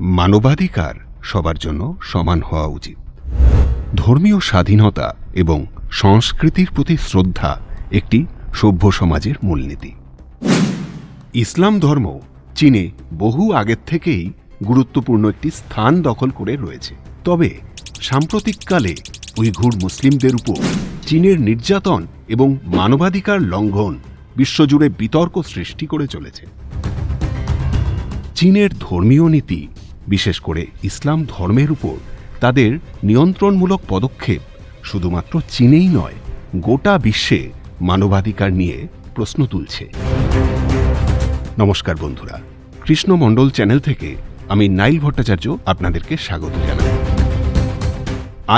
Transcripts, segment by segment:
মানবাধিকার সবার জন্য সমান হওয়া উচিত। ধর্মীয় স্বাধীনতা এবং সংস্কৃতির প্রতি শ্রদ্ধা একটি সভ্য সমাজের মূলনীতি। ইসলাম ধর্ম চীনে বহু আগের থেকেই গুরুত্বপূর্ণ একটি স্থান দখল করে রয়েছে। তবে সাম্প্রতিককালে উইঘুর মুসলিমদের উপর চীনের নির্যাতন এবং মানবাধিকার লঙ্ঘন বিশ্বজুড়ে বিতর্ক সৃষ্টি করে চলেছে। চীনের ধর্মীয় নীতি বিশেষ করে ইসলাম ধর্মের উপর তাদের নিয়ন্ত্রণমূলক পদক্ষেপ শুধুমাত্র চীনেই নয়, গোটা বিশ্বে মানবাধিকার নিয়ে প্রশ্ন তুলছে। নমস্কার বন্ধুরা, কৃষ্ণ মণ্ডল চ্যানেল থেকে আমি নাইল ভট্টাচার্য আপনাদেরকে স্বাগত জানাই।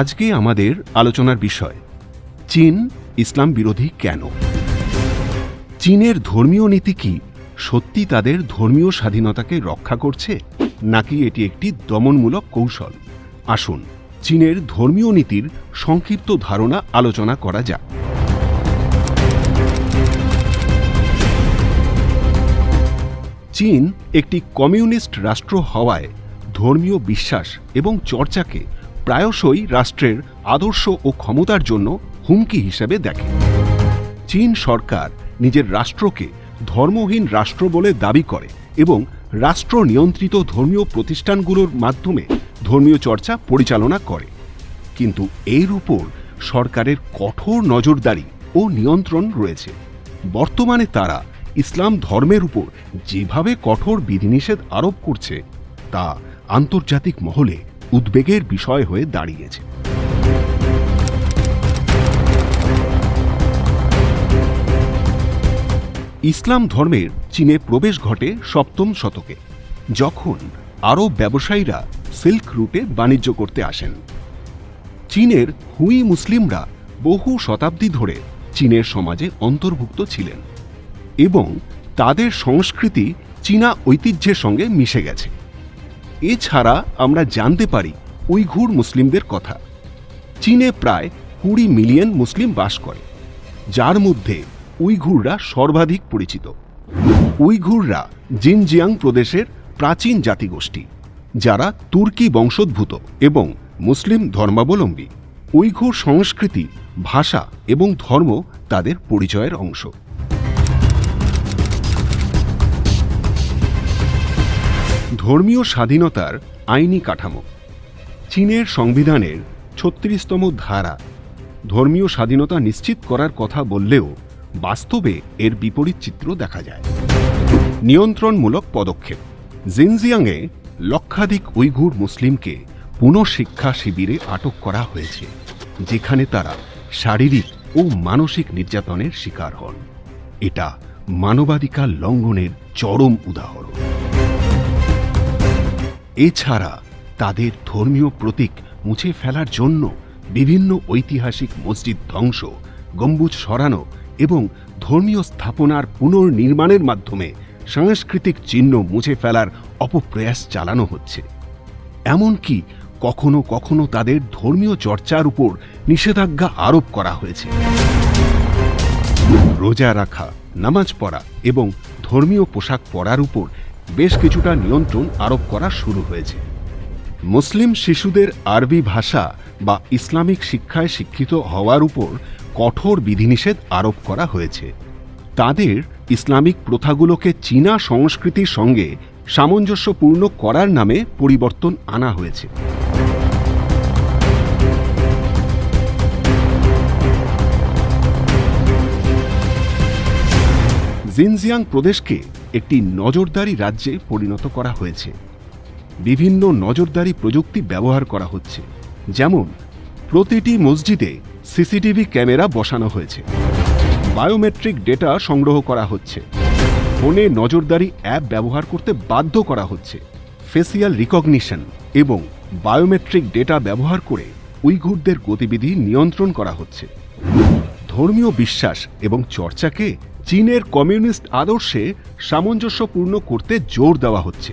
আজকে আমাদের আলোচনার বিষয়, চীন ইসলাম বিরোধী কেন? চীনের ধর্মীয় নীতি কি সত্যি তাদের ধর্মীয় স্বাধীনতাকে রক্ষা করছে? নাকি এটি একটি দমনমূলক কৌশল? আসুন, চীনের ধর্মীয় নীতির সংক্ষিপ্ত ধারণা আলোচনা করা যাক। চীন একটি কমিউনিস্ট রাষ্ট্র হওয়ায় ধর্মীয় বিশ্বাস এবং চর্চাকে প্রায়শই রাষ্ট্রের আদর্শ ও ক্ষমতার জন্য হুমকি হিসেবে দেখে। চীন সরকার নিজের রাষ্ট্রকে ধর্মহীন রাষ্ট্র বলে দাবি করে এবং রাষ্ট্র নিয়ন্ত্রিত ধর্মীয় প্রতিষ্ঠানগুলোর মাধ্যমে ধর্মীয় চর্চা পরিচালনা করে। কিন্তু এর উপর সরকারের কঠোর নজরদারি ও নিয়ন্ত্রণ রয়েছে। বর্তমানে তারা ইসলাম ধর্মের উপর যেভাবে কঠোর বিধিনিষেধ আরোপ করছে, তা আন্তর্জাতিক মহলে উদ্বেগের বিষয় হয়ে দাঁড়িয়েছে। ইসলাম ধর্মের চীনে প্রবেশ ঘটে সপ্তম শতকে, যখন আরব ব্যবসায়ীরা সিল্ক রুটে বাণিজ্য করতে আসেন। চীনের হুই মুসলিমরা বহু শতাব্দী ধরে চীনের সমাজে অন্তর্ভুক্ত ছিলেন এবং তাদের সংস্কৃতি চীনা ঐতিহ্যের সঙ্গে মিশে গেছে। এছাড়া আমরা জানতে পারি উইঘুর মুসলিমদের কথা। চীনে প্রায় কুড়ি মিলিয়ন মুসলিম বাস করে, যার মধ্যে উইঘুররা সর্বাধিক পরিচিত। উইঘুররা জিনজিয়াং প্রদেশের প্রাচীন জাতিগোষ্ঠী, যারা তুর্কি বংশোদ্ভূত এবং মুসলিম ধর্মাবলম্বী। উইঘুর সংস্কৃতি, ভাষা এবং ধর্ম তাদের পরিচয়ের অংশ। ধর্মীয় স্বাধীনতার আইনি কাঠামো। চীনের সংবিধানের ছত্রিশতম ধারা। ধর্মীয় স্বাধীনতা নিশ্চিত করার কথা বললেও বাস্তবে এর বিপরীত চিত্র দেখা যায়। নিয়ন্ত্রণমূলক পদক্ষেপ। জিনজিয়াংয়ে লক্ষাধিক উইঘুর মুসলিমকে পুনঃশিক্ষা শিবিরে আটক করা হয়েছে, যেখানে তারা শারীরিক ও মানসিক নির্যাতনের শিকার হন। এটা মানবাধিকার লঙ্ঘনের চরম উদাহরণ। এছাড়া তাদের ধর্মীয় প্রতীক মুছে ফেলার জন্য বিভিন্ন ঐতিহাসিক মসজিদ ধ্বংস, গম্বুজ সরানো এবং ধর্মীয় স্থাপনার পুনর্নির্মাণের মাধ্যমে সাংস্কৃতিক চিহ্ন মুছে ফেলার অপপ্রয়াস চালানো হচ্ছে। এমনকি কখনো কখনো তাদের ধর্মীয় চর্চার উপর নিষেধাজ্ঞা আরোপ করা হয়েছে। রোজা রাখা, নামাজ পড়া এবং ধর্মীয় পোশাক পরার উপর বেশ কিছুটা নিয়ন্ত্রণ আরোপ করা শুরু হয়েছে। মুসলিম শিশুদের আরবি ভাষা বা ইসলামিক শিক্ষায় শিক্ষিত হওয়ার উপর কঠোর বিধিনিষেধ আরোপ করা হয়েছে। তাদের ইসলামিক প্রথাগুলোকে চীনা সংস্কৃতির সঙ্গে সামঞ্জস্যপূর্ণ করার নামে পরিবর্তন আনা হয়েছে। জিনজিয়াং প্রদেশকে একটি নজরদারি রাজ্যে পরিণত করা হয়েছে। বিভিন্ন নজরদারি প্রযুক্তি ব্যবহার করা হচ্ছে। যেমন, প্রতিটি মসজিদে সিসিটিভি ক্যামেরা বসানো হয়েছে। বায়োমেট্রিক ডেটা সংগ্রহ করা হচ্ছে। ফোনে নজরদারি অ্যাপ ব্যবহার করতে বাধ্য করা হচ্ছে। ফেসিয়াল রিকগনিশন এবং বায়োমেট্রিক ডেটা ব্যবহার করে উইঘুরদের গতিবিধি নিয়ন্ত্রণ করা হচ্ছে। ধর্মীয় বিশ্বাস এবং চর্চাকে চীনের কমিউনিস্ট আদর্শে সামঞ্জস্যপূর্ণ করতে জোর দেওয়া হচ্ছে।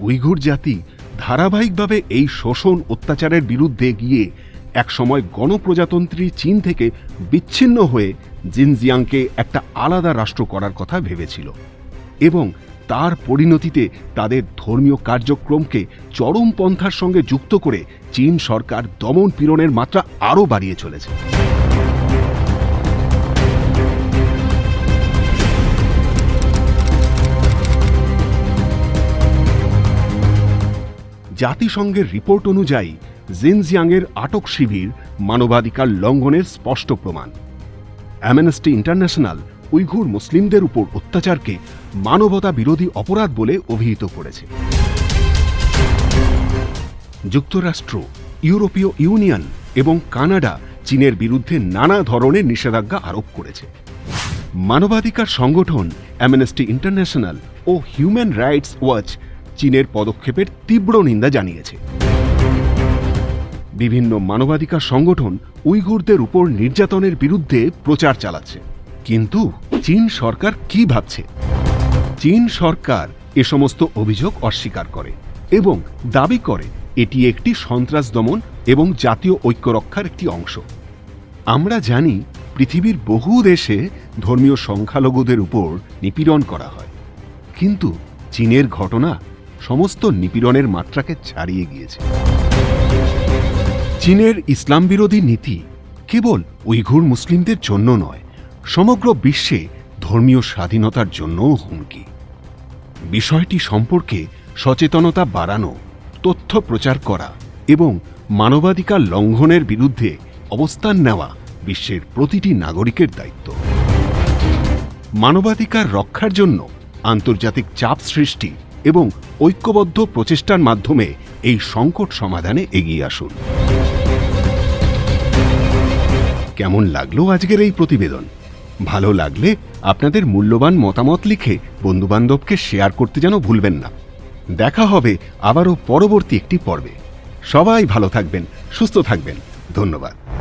উইঘুর জাতি ধারাবাহিকভাবে এই শোষণ অত্যাচারের বিরুদ্ধে গিয়ে একসময় গণপ্রজাতন্ত্রী চীন থেকে বিচ্ছিন্ন হয়ে জিনজিয়াংকে একটা আলাদা রাষ্ট্র করার কথা ভেবেছিল এবং তার পরিণতিতে তাদের ধর্মীয় কার্যক্রমকে চরম পন্থার সঙ্গে যুক্ত করে চীন সরকার দমন পীড়নের মাত্রা আরও বাড়িয়ে চলেছে। জাতিসংঘের রিপোর্ট অনুযায়ী জিনজিয়াংয়ের আটক শিবির মানবাধিকার লঙ্ঘনের স্পষ্ট প্রমাণ। অ্যামনেস্টি ইন্টারন্যাশনাল উইঘুর মুসলিমদের উপর অত্যাচারকে মানবতা বিরোধী অপরাধ বলে অভিহিত করেছে। যুক্তরাষ্ট্র, ইউরোপীয় ইউনিয়ন এবং কানাডা চীনের বিরুদ্ধে নানা ধরনের নিষেধাজ্ঞা আরোপ করেছে। মানবাধিকার সংগঠন অ্যামনেস্টি ইন্টারন্যাশনাল ও হিউম্যান রাইটস ওয়াচ চীনের পদক্ষেপের তীব্র নিন্দা জানিয়েছে। বিভিন্ন মানবাধিকার সংগঠন উইঘুরদের উপর নির্যাতনের বিরুদ্ধে প্রচার চালাচ্ছে। কিন্তু চীন সরকার কি ভাবছে? চীন সরকার এ সমস্ত অভিযোগ অস্বীকার করে এবং দাবি করে এটি একটি সন্ত্রাস দমন এবং জাতীয় ঐক্য রক্ষার একটি অংশ। আমরা জানি পৃথিবীর বহু দেশে ধর্মীয় সংখ্যালঘুদের উপর নিপীড়ন করা হয়। কিন্তু চীনের ঘটনা সমস্ত নিপীড়নের মাত্রাকে ছাড়িয়ে গিয়েছে। চীনের ইসলাম বিরোধী নীতি কেবল উইঘুর মুসলিমদের জন্য নয়, সমগ্র বিশ্বে ধর্মীয় স্বাধীনতার জন্যও হুমকি। বিষয়টি সম্পর্কে সচেতনতা বাড়ানো, তথ্য প্রচার করা এবং মানবাধিকার লঙ্ঘনের বিরুদ্ধে অবস্থান নেওয়া বিশ্বের প্রতিটি নাগরিকের দায়িত্ব। মানবাধিকার রক্ষার জন্য আন্তর্জাতিক চাপ সৃষ্টি এবং ঐক্যবদ্ধ প্রচেষ্টার মাধ্যমে এই সংকট সমাধানে এগিয়ে আসুন। কেমন লাগল আজকের এই প্রতিবেদন? ভালো লাগলে আপনাদের মূল্যবান মতামত লিখে বন্ধুবান্ধবকে শেয়ার করতে যেন ভুলবেন না। দেখা হবে আবারও পরবর্তী একটি পর্বে। সবাই ভালো থাকবেন, সুস্থ থাকবেন। ধন্যবাদ।